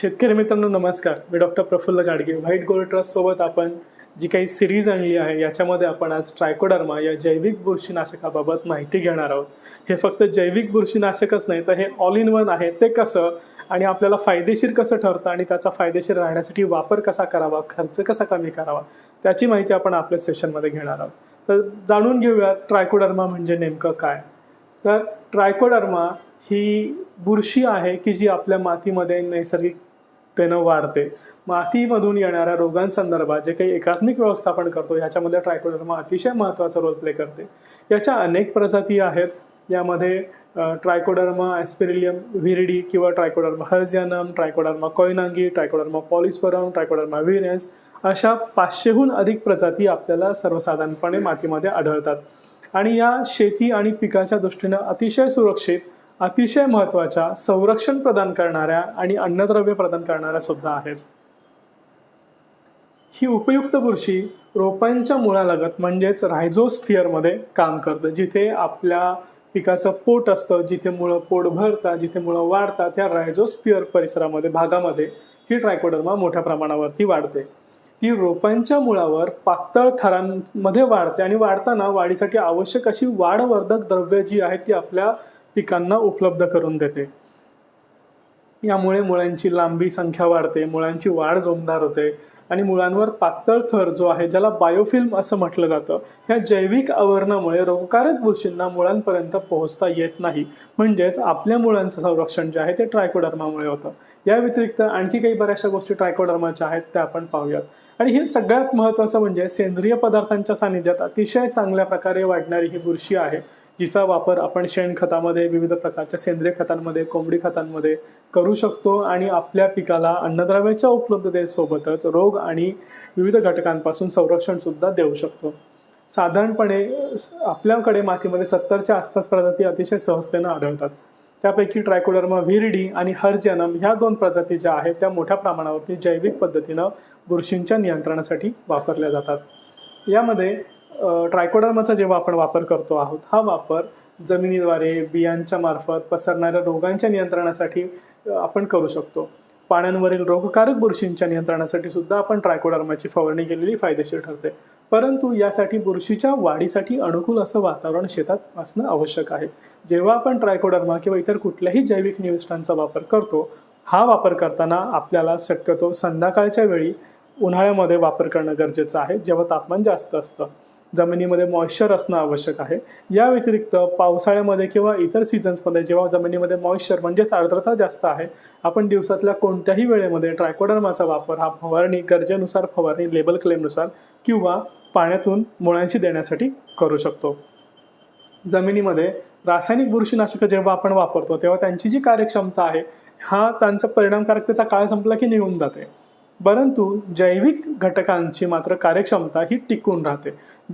शेतकरी मित्रांनो नमस्कार. मी doctor Praful Gadge. White gold trust सोबत आपण जी काही सिरीज आणली आहे याच्यामध्ये आपण आज ट्रायकोडर्मा या जैविक बुरशीनाशकाबाबत माहिती घेणार आहोत. हे फक्त जैविक बुरशीनाशकच नाही तर हे ऑल इन वन आहे. ते कसं आणि आपल्याला फायदेशीर कसं ठरतं आणि त्याचा फायदेशीर राहण्यासाठी वापर कसा करावा खर्च कसा कमी करावा त्याची माहिती आपण आपल्या सेशनमध्ये घेणार आहोत. तर जाणून घेऊया ट्रायकोडर्मा म्हणजे नेमकं काय. तर ट्रायकोडर्मा ही बुरशी आहे की जी आपल्या मातीमध्ये नैसर्गिक त्यानं वाढते. मातीमधून येणाऱ्या रोगांसंदर्भात जे काही एकात्मिक व्यवस्थापन करतो ह्याच्यामध्ये ट्रायकोडर्मा अतिशय महत्त्वाचा रोल प्ले करते. याच्या अनेक प्रजाती आहेत. यामध्ये ट्रायकोडर्मा ॲस्पिरिलियम व्हिरिडी किंवा Trichoderma harzianum Trichoderma koningii Trichoderma polysporum Trichoderma virens अशा पाचशेहून अधिक प्रजाती आपल्याला सर्वसाधारणपणे मातीमध्ये आढळतात. आणि या शेती आणि पिकाच्या दृष्टीनं अतिशय सुरक्षित अतिशय महत्त्वाच्या संरक्षण प्रदान करणाऱ्या आणि अन्नद्रव्य प्रदान करणाऱ्या सुद्धा आहेत. ही उपयुक्त बुरशी रोपांच्या मुळालगत म्हणजेच रायझोस्फिअरमध्ये काम करतं. जिथे आपल्या पिकाचं पोट असतं जिथे मुळं पोट भरतात जिथे मुळं वाढतात त्या रायझोस्फिअर परिसरामध्ये भागामध्ये ही ट्रायकोडर्मा मोठ्या प्रमाणावरती वाढते. ती रोपांच्या मुळावर पातळ थरांमध्ये वाढते आणि वाढताना वाढीसाठी आवश्यक अशी वाढवर्धक द्रव्य जी आहेत ती आपल्या पिकांना उपलब्ध करून देते. यामुळे मुळांची लांबी संख्या वाढते मुळांची वाढ जोमदार होते आणि मुळांवर पातळ थर जो आहे ज्याला बायोफिल्म असं म्हटलं जातं ह्या जैविक आवरणामुळे रोगकारक बुरशींना मुळांपर्यंत पोहोचता येत नाही. म्हणजेच आपल्या मुळांचं संरक्षण जे आहे ते ट्रायकोडर्मामुळे होतं. या व्यतिरिक्त आणखी काही बऱ्याचशा गोष्टी ट्रायकोडर्माच्या आहेत त्या आपण पाहूयात. आणि हे सगळ्यात महत्त्वाचं म्हणजे सेंद्रिय पदार्थांच्या सानिध्यात अतिशय चांगल्या प्रकारे वाढणारी ही बुरशी आहे. जिचा वापर आपण शेणखतामध्ये विविध प्रकारच्या सेंद्रिय खतांमध्ये कोंबडी खतांमध्ये करू शकतो आणि आपल्या पिकाला अन्नद्रव्याच्या उपलब्धतेसोबतच रोग आणि विविध घटकांपासून संरक्षण सुद्धा देऊ शकतो. साधारणपणे आपल्याकडे मातीमध्ये सत्तरच्या आसपास प्रजाती अतिशय सहजतेनं आढळतात. त्यापैकी ट्रायकोडर्मा व्हिरडी आणि हर्जनम ह्या दोन प्रजाती ज्या आहेत त्या मोठ्या प्रमाणावरती जैविक पद्धतीनं बुरशींच्या नियंत्रणासाठी वापरल्या जातात. यामध्ये ट्रायकोडर्माचा जेव्हा आपण वापर करतो आहोत हा वापर जमिनीद्वारे बियांच्या मार्फत पसरणाऱ्या रोगांच्या नियंत्रणासाठी आपण करू शकतो. पाण्यांवरील रोगकारक बुरशींच्या नियंत्रणासाठी सुद्धा आपण ट्रायकोडर्माची फवारणी केलेली फायदेशीर ठरते. परंतु यासाठी बुरशीच्या वाढीसाठी अनुकूल असं वातावरण शेतात असणं आवश्यक आहे. जेव्हा आपण ट्रायकोडर्मा किंवा इतर कुठल्याही जैविक निविष्ठांचा वापर करतो हा वापर करताना आपल्याला शक्यतो संध्याकाळच्या वेळी उन्हाळ्यामध्ये वापर करणं गरजेचं आहे. जेव्हा तापमान जास्त असतं जमिनीमध्ये मॉइश्चर असणं आवश्यक आहे. या व्यतिरिक्त पावसाळ्यामध्ये किंवा इतर सीझन्समध्ये जेव्हा जमिनीमध्ये मॉइश्चर म्हणजेच आर्द्रता जास्त आहे आपण दिवसातल्या कोणत्याही वेळेमध्ये ट्रायकोडर्माचा वापर हा फवारणी गरजेनुसार फवारणी लेबल क्लेमनुसार किंवा पाण्यातून मुळांशी देण्यासाठी करू शकतो. जमिनीमध्ये रासायनिक बुरशीनाशकं जेव्हा आपण वापरतो तेव्हा त्यांची जी कार्यक्षमता आहे हा त्यांचा परिणामकारकतेचा काळ संपला की निघून जाते. परंतु जैविक घटकांची मात्र कार्यक्षमता ही टिकून राहते.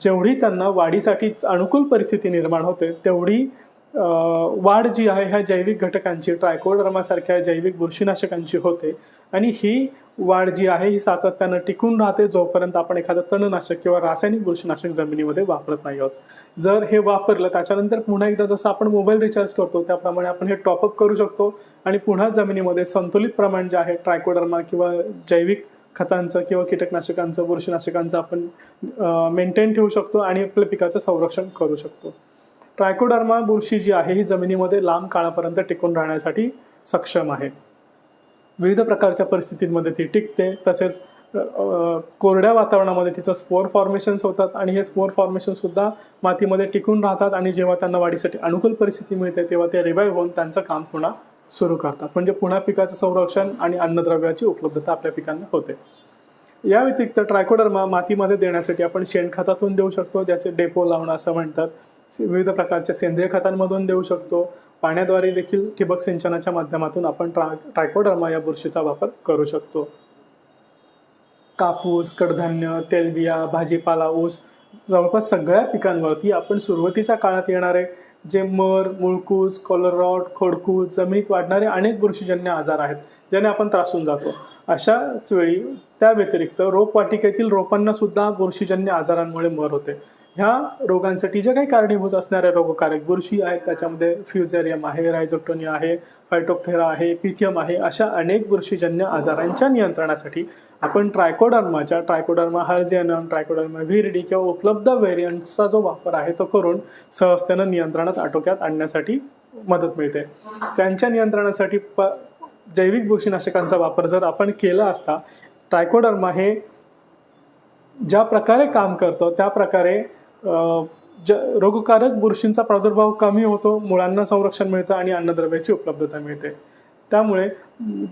जेवढी त्यांना वाढीसाठी अनुकूल परिस्थिती निर्माण होते तेवढी वाढ जी आहे ह्या जैविक घटकांची ट्रायकोडर्मासारख्या जैविक बुरशीनाशकांची होते. आणि ही वाढ जी आहे ही सातत्यानं टिकून राहते जोपर्यंत आपण एखादं तणनाशक किंवा रासायनिक बुरशीनाशक जमिनीमध्ये वापरत नाही आहोत. जर हे वापरलं त्याच्यानंतर पुन्हा एकदा जसं आपण मोबाईल रिचार्ज करतो त्याप्रमाणे आपण हे टॉपअप करू शकतो. आणि पुन्हा जमिनीमध्ये संतुलित प्रमाण जे आहे ट्रायकोडर्मा किंवा जैविक खतांचं किंवा कीटकनाशकांचं बुरशीनाशकांचं आपण मेंटेन ठेवू शकतो आणि आपल्या पिकाचं संरक्षण करू शकतो. ट्रायकोडर्मा बुरशी जी आहे ही जमिनीमध्ये लांब काळापर्यंत टिकून राहण्यासाठी सक्षम आहे. विविध प्रकारच्या परिस्थितींमध्ये ती टिकते. तसेच कोरड्या वातावरणामध्ये तिचं स्पोर फॉर्मेशन्स होतात आणि हे स्पोर फॉर्मेशनसुद्धा मातीमध्ये टिकून राहतात आणि जेव्हा त्यांना वाढीसाठी अनुकूल परिस्थिती मिळते तेव्हा ते रिवाईव्ह होऊन त्यांचं काम पुन्हा सुरू करतात. म्हणजे पुन्हा पिकाचं संरक्षण आणि अन्नद्रव्याची उपलब्धता आपल्या पिकांना होते. या व्यतिरिक्त ट्रायकोडर्मा मातीमध्ये देण्यासाठी आपण शेणखतातून देऊ शकतो ज्याचे डेपो लावणं असं म्हणतात. विविध प्रकारच्या सेंद्रिय खतांमधून देऊ शकतो. पाण्याद्वारे देखील ठिबक सिंचनाच्या माध्यमातून आपण ट्रा ट्रायकोडर्मा या बुरशीचा वापर करू शकतो. कापूस कडधान्य तेलबिया भाजीपाला ऊस जवळपास सगळ्या पिकांवरती आपण सुरुवातीच्या काळात येणारे जे मर मुळकूस कॉलरॉट खोडकूस जमिनीत वाढणारे अनेक बुरशीजन्य आजार आहेत ज्याने आपण त्रासून जातो. अशाच वेळी त्या व्यतिरिक्त रोपवाटिकेतील रोपांना सुद्धा बुरशीजन्य आजारांमुळे मर होते. ह्या रोगांसाठी जे काही कारणीभूत असणाऱ्या रोगकारक बुरशी आहेत त्याच्यामध्ये फ्युझेरियम आहे रायझोक्टोनिया आहे फायटोप्थेरा आहे पिथियम आहे अशा अनेक बुरशीजन्य आजारांच्या नियंत्रणासाठी आपण ट्रायकोडर्माच्या ट्रायकोडर्मा हर्जियनम ट्रायकोडर्मा व्हिरडी किंवा उपलब्ध व्हेरियंटचा जो वापर आहे तो करून सहजतेनं नियंत्रणात आटोक्यात आणण्यासाठी मदत मिळते. त्यांच्या नियंत्रणासाठी प जैविक बुरशीनाशकांचा वापर जर आपण केला असता ट्रायकोडर्मा हे ज्या प्रकारे काम करतं त्या प्रकारे ज रोगकारक बुरशींचा प्रादुर्भाव कमी होतो मुळांना संरक्षण मिळतं आणि अन्नद्रव्याची उपलब्धता मिळते. त्यामुळे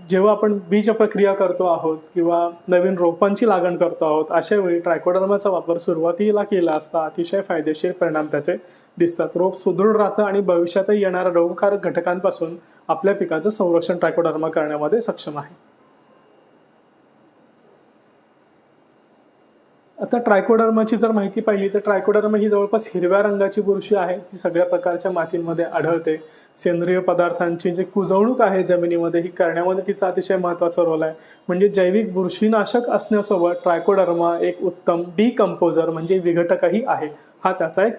जेव्हा आपण बीज प्रक्रिया करतो आहोत किंवा नवीन रोपांची लागण करतो आहोत अशा वेळी ट्रायकोडर्माचा वापर सुरुवातीला केला असता अतिशय फायदेशीर परिणाम त्याचे दिसतात. रोप सुदृढ राहतं आणि भविष्यातही येणाऱ्या रोगकारक घटकांपासून आपल्या पिकाचं संरक्षण ट्रायकोडर्मा करण्यामध्ये सक्षम आहे. आता ट्रायकोडर्माची जर माहिती पाहिली तर ट्रायकोडर्मा ही जवळपास हिरव्या रंगाची बुरशी आहे ती सगळ्या प्रकारच्या मातींमध्ये आढळते. सेंद्रिय पदार्थांची जी कुजवणूक आहे जमिनीमध्ये ही करण्यामध्ये तिचा अतिशय महत्त्वाचा रोल आहे. म्हणजे जैविक बुरशीनाशक असण्यासोबत ट्रायकोडर्मा एक उत्तम डिकम्पोजर म्हणजे विघटकही आहे. हा त्याचा एक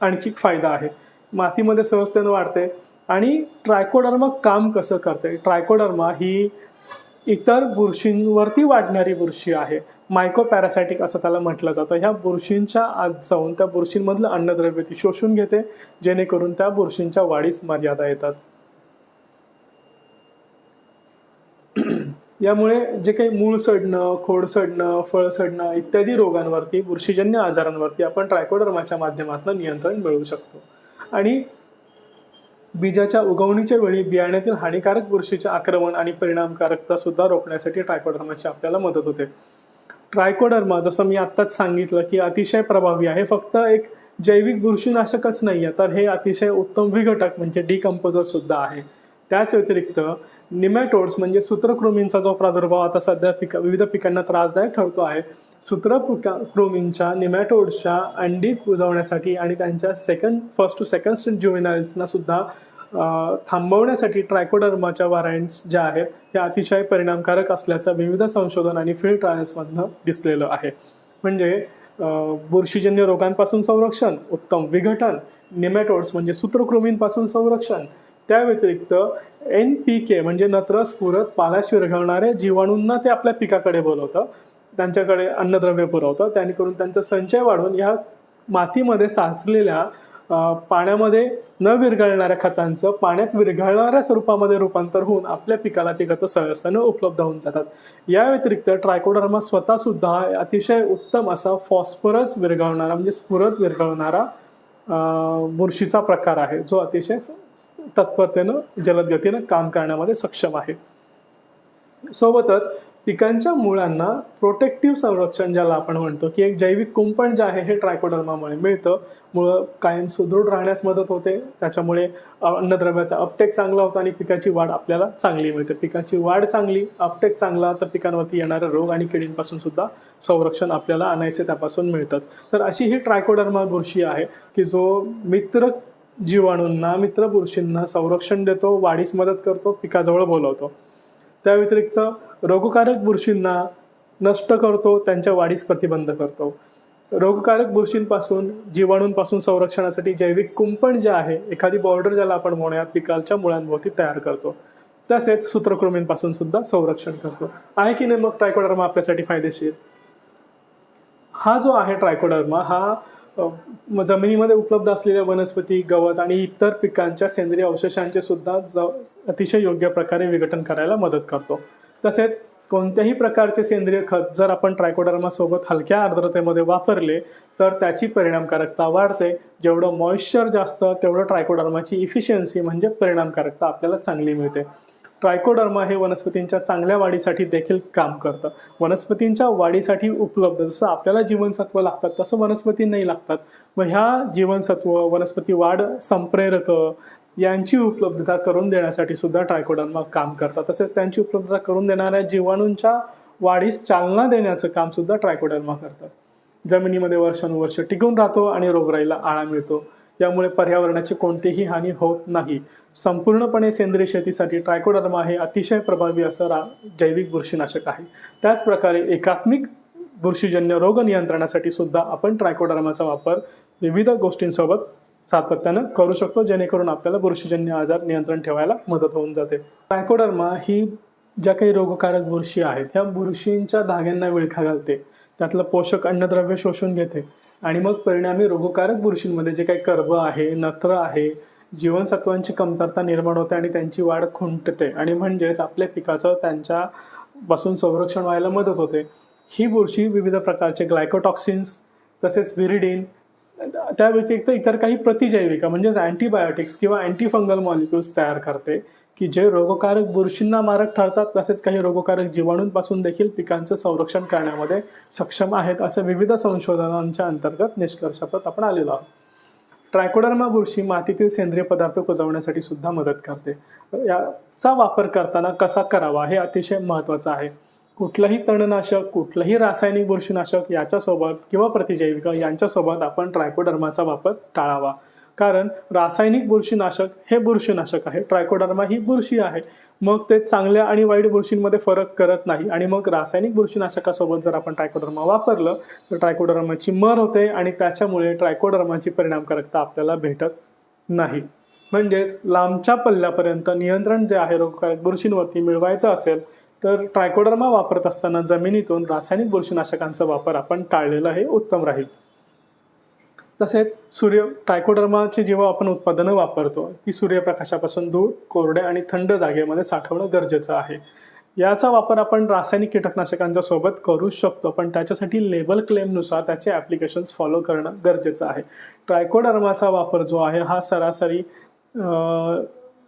आणखी फायदा आहे. मातीमध्ये सहजतेनं वाढते. आणि ट्रायकोडर्मा काम कसं करते? ट्रायकोडर्मा ही इतर बुरशींवरती वाढणारी बुरशी आहे. मायकोपॅरासायटिक असं त्याला म्हटलं जातं. ह्या बुरशींच्या आत जाऊन त्या बुरशींमधलं अन्नद्रव्य ती शोषून घेते जेणेकरून त्या बुरशींच्या वाढीस मर्यादा येतात. यामुळे जे काही मूळ सडणं खोड सडणं फळ सडणं इत्यादी रोगांवरती बुरशीजन्य आजारांवरती आपण ट्रायकोडर्माच्या माध्यमातून नियंत्रण मिळवू शकतो. आणि बीजाच्या उगवणीच्या वेळी बियाण्यातील हानिकारक बुरशीचे आक्रमण आणि परिणामकारकता सुद्धा रोखण्यासाठी ट्रायकोडर्माची आपल्याला मदत होते. ट्रायकोडर्मा जसं मी आत्ताच सांगितलं की अतिशय प्रभावी आहे. फक्त एक जैविक बुरशीनाशकच नाही आहे तर हे अतिशय उत्तम विघटक म्हणजे डिकम्पोजर सुद्धा आहे. त्याच व्यतिरिक्त निमॅटोड्स म्हणजे सूत्रकृमींचा जो प्रादुर्भाव आता सध्या पिका विविध पिकांना त्रासदायक ठरतो आहे सूत्रकृमींच्या निमॅटोड्सच्या अंडी कुजवण्यासाठी आणि त्यांच्या second first to second stage ज्युमिनाइल्सना सुद्धा थांबवण्यासाठी ट्रायकोडर्माच्या व्हरायंट्स ज्या आहेत त्या अतिशय परिणामकारक असल्याचं विविध संशोधन आणि फील्ड ट्रायल्समधनं दिसलेलं आहे. म्हणजे बुरशीजन्य रोगांपासून संरक्षण उत्तम विघटन निमॅटोड्स म्हणजे सूत्रकृमींपासून संरक्षण त्या व्यतिरिक्त एन पी के म्हणजे नत्र स्फुरत पालाश विरघळणाऱ्या जीवाणूंना ते आपल्या पिकाकडे बोलवतं. त्यांच्याकडे अन्नद्रव्य पुरवतं. त्याने त्यांचा संचय वाढून ह्या मातीमध्ये साचलेल्या पाण्यामध्ये न विरघळणाऱ्या खतांचं पाण्यात विरघळणाऱ्या स्वरूपामध्ये रूपांतर होऊन आपल्या पिकाला ती खतं सहजतेनं उपलब्ध होऊन जातात. या व्यतिरिक्त ट्रायकोडर्मा स्वतः सुद्धा अतिशय उत्तम असा फॉस्फरस विरघळणारा म्हणजे स्फुरत विरघळणारा बुरशीचा प्रकार आहे. जो अतिशय तत्परतेनं जलद गतीनं काम करण्यामध्ये सक्षम आहे. सोबतच पिकांच्या मुळांना प्रोटेक्टिव्ह संरक्षण ज्याला आपण म्हणतो की एक जैविक कुंपण जे आहे हे ट्रायकोडर्मामुळे मिळतं. मुळं कायम सुदृढ राहण्यास मदत होते. त्याच्यामुळे अन्नद्रव्याचा अपटेक चांगला होता आणि पिकाची वाढ आपल्याला चांगली मिळते. पिकाची वाढ चांगली अपटेक चांगला तर पिकांवरती येणारे रोग आणि किडींपासून सुद्धा संरक्षण आपल्याला आणायचे त्यापासून मिळतंच. तर अशी ही ट्रायकोडर्मा बुरशी आहे की जो मित्र जीवाणूंना मित्र बुरशींना संरक्षण देतो वाढीस मदत करतो पिकाजवळ बोलवतो. त्या व्यतिरिक्त रोगकारक बुरशींना नष्ट करतो त्यांच्या वाढीस प्रतिबंध करतो. रोगकारक बुरशींपासून जीवाणूंपासून संरक्षणासाठी जैविक कुंपण जे आहे एखादी बॉर्डर ज्याला आपण म्हणूया पिकाच्या मुळांभोवती तयार करतो. तसेच सूत्रकृमींपासून सुद्धा संरक्षण करतो. आहे की नाही मग ट्रायकोडर्मा आपल्यासाठी फायदेशीर? हा जो आहे ट्रायकोडर्मा हा म- जमिनीमध्ये उपलब्ध असलेल्या वनस्पती गवत आणि इतर पिकांच्या सेंद्रिय अवशेषांचे सुद्धा ज अतिशय योग्य प्रकारे विघटन करायला मदत करतो. तसेच कोणत्याही प्रकारचे सेंद्रिय खत जर आपण ट्रायकोडर्मा सोबत हलक्या आर्द्रतेमध्ये वापरले तर त्याची परिणामकारकता वाढते. जेवढं मॉइश्चर जास्त तेवढं ट्रायकोडर्माची इफिशियन्सी म्हणजे परिणामकारकता आपल्याला चांगली मिळते. ट्रायकोडर्मा हे वनस्पतींच्या चांगल्या वाढीसाठी देखील काम करतं. वनस्पतींच्या वाढीसाठी उपलब्ध जसं आपल्याला जीवनसत्व लागतात तसं वनस्पतींनाही लागतात. मग ह्या जीवनसत्व वनस्पती वाढ संप्रेरक यांची उपलब्धता करून देण्यासाठी सुद्धा ट्रायकोडर्मा काम करतात. तसेच त्यांची उपलब्धता करून देणाऱ्या जीवाणूंच्या वाढीस चालना देण्याचं काम सुद्धा ट्रायकोडर्मा करतात. जमिनीमध्ये वर्षानुवर्ष टिकून राहतो आणि रोगराईला आळा मिळतो. यामुळे पर्यावरणाची कोणतीही हानी होत नाही. संपूर्णपणे सेंद्रिय शेतीसाठी ट्रायकोडर्मा हे अतिशय प्रभावी असं रा जैविक बुरशीनाशक आहे. त्याचप्रकारे एकात्मिक बुरशीजन्य रोग नियंत्रणासाठी सुद्धा आपण ट्रायकोडर्माचा वापर विविध गोष्टींसोबत सातत्यानं करू शकतो जेणेकरून आपल्याला बुरशीजन्य आजार नियंत्रण ठेवायला मदत होऊन जाते. टायकोडर्मा ही ज्या काही रोगकारक बुरशी आहेत ह्या बुरशींच्या धाग्यांना विळखा घालते. त्यातलं पोषक अन्नद्रव्य शोषून घेते. आणि मग परिणामी रोगकारक बुरशींमध्ये जे काही कर्ब आहे नत्र आहे जीवनसत्वांची कमतरता निर्माण होते आणि त्यांची वाढ खुंटते. आणि म्हणजेच आपल्या पिकाचं त्यांच्यापासून संरक्षण व्हायला मदत होते. ही बुरशी विविध प्रकारचे ग्लायकोटॉक्सिन्स तसेच व्हिरिडिन त्या व्यतिरिक्त इतर काही प्रतिजैविका म्हणजेच अँटीबायोटिक्स किंवा अँटीफंगल मॉलिक्युल्स तयार करते की जे रोगकारक बुरशींना मारक ठरतात तसेच काही रोगकारक जीवाणूंपासून देखील पिकांचं संरक्षण करण्यामध्ये सक्षम आहेत असे विविध संशोधनांच्या अंतर्गत निष्कर्षात आपण आलेलो आहोत. ट्रायकोडर्मा बुरशी मातीतील सेंद्रिय पदार्थ कुजवण्यासाठी सुद्धा मदत करते. याचा वापर करताना कसा करावा हे अतिशय महत्त्वाचं आहे. कुठलंही तणनाशक कुठलंही रासायनिक बुरशीनाशक याच्यासोबत किंवा प्रतिजैविक यांच्यासोबत आपण ट्रायकोडर्माचा वापर टाळावा. कारण रासायनिक बुरशीनाशक हे बुरशीनाशक आहे. ट्रायकोडर्मा ही बुरशी आहे. मग ते चांगल्या आणि वाईट बुरशींमध्ये फरक करत नाही आणि मग रासायनिक बुरशीनाशकासोबत जर आपण ट्रायकोडर्मा वापरलं तर ट्रायकोडर्माची मर होते आणि त्याच्यामुळे ट्रायकोडर्माची परिणामकारकता आपल्याला भेटत नाही. म्हणजेच लांबच्या पल्ल्यापर्यंत नियंत्रण जे आहे रोगकारक बुरशींवरती मिळवायचं असेल तर ट्रायकोडर्मा वापरत असताना जमिनीतून रासायनिक बुरशीनाशकांचा वापर आपण टाळलेला हे उत्तम राहील. तसेच सूर्य ट्रायकोडर्माची जेव्हा आपण उत्पादनं वापरतो ती सूर्यप्रकाशापासून दूर कोरड्या आणि थंड जागेमध्ये साठवणं गरजेचं आहे. याचा वापर आपण रासायनिक कीटकनाशकांच्या सोबत करू शकतो पण त्याच्यासाठी लेबल क्लेमनुसार त्याचे ॲप्लिकेशन्स फॉलो करणं गरजेचं आहे. ट्रायकोडर्माचा वापर जो आहे हा सरासरी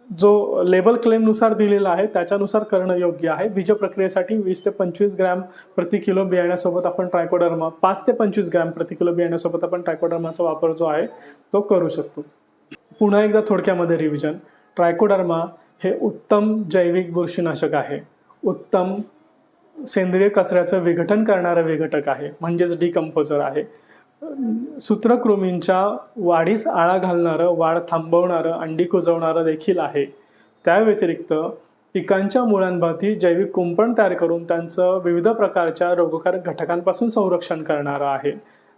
जो लेबल क्लेमनुसार दिलेला आहे त्याच्यानुसार करणं योग्य आहे. बीज प्रक्रियेसाठी वीस ते पंचवीस ग्रॅम प्रति किलो बियाण्यासोबत आपण ट्रायकोडर्मा पाच ते पंचवीस ग्रॅम प्रति किलो बियाण्यासोबत आपण ट्रायकोडर्माचा वापर जो आहे तो करू शकतो. पुन्हा एकदा थोडक्यामध्ये रिव्हिजन ट्रायकोडर्मा हे उत्तम जैविक बुरशीनाशक आहे. उत्तम सेंद्रिय कचऱ्याचं विघटन करणारं विघटक आहे. म्हणजेच डिकम्पोजर आहे. सूत्रकृमींच्या वाढीस आळा घालणारं वाढ थांबवणारं अंडी कुजवणारं देखील आहे. त्या व्यतिरिक्त पिकांच्या मुळांभोवती जैविक कुंपण तयार करून त्यांचं विविध प्रकारच्या रोगकारक घटकांपासून संरक्षण करणारं आहे.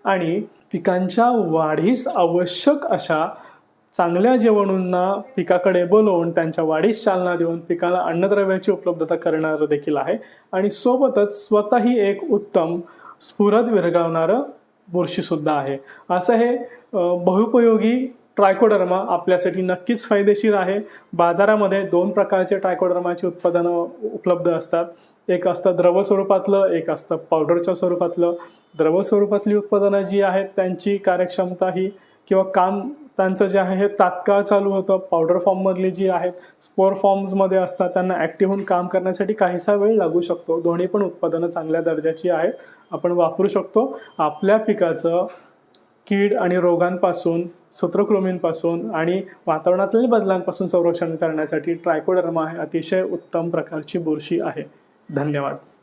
आणि पिकांच्या वाढीस आवश्यक अशा चांगल्या जीवाणूंना पिकाकडे बोलवून त्यांच्या वाढीस चालना देऊन पिकाला अन्नद्रव्याची उपलब्धता करणारं देखील आहे. आणि सोबतच स्वतःही एक उत्तम स्फुरद विरगावणारं बुरशीसुद्धा आहे. असं हे बहुपयोगी ट्रायकोडर्मा आपल्यासाठी नक्कीच फायदेशीर आहे. बाजारामध्ये दोन प्रकारचे ट्रायकोडर्माची उत्पादनं उपलब्ध असतात. एक असतं द्रव स्वरूपातलं एक असतं पावडरच्या स्वरूपातलं. द्रव स्वरूपातली उत्पादनं जी आहेत त्यांची कार्यक्षमता ही किंवा काम त्यांचं जे आहे हे तात्काळ चालू होतं. पावडर फॉर्ममधली जी आहेत स्पोर फॉर्म्समध्ये असतात त्यांना ॲक्टिव्ह होऊन काम करण्यासाठी काहीसा वेळ लागू शकतो. दोन्ही पण उत्पादनं चांगल्या दर्जाची आहेत. आपण वापरू शकतो. आपल्या पिकाचं कीड आणि रोगांपासून सूत्रकृमींपासून आणि वातावरणातील बदलांपासून संरक्षण करण्यासाठी ट्रायकोडर्मा हे अतिशय उत्तम प्रकारची बुरशी आहे. धन्यवाद.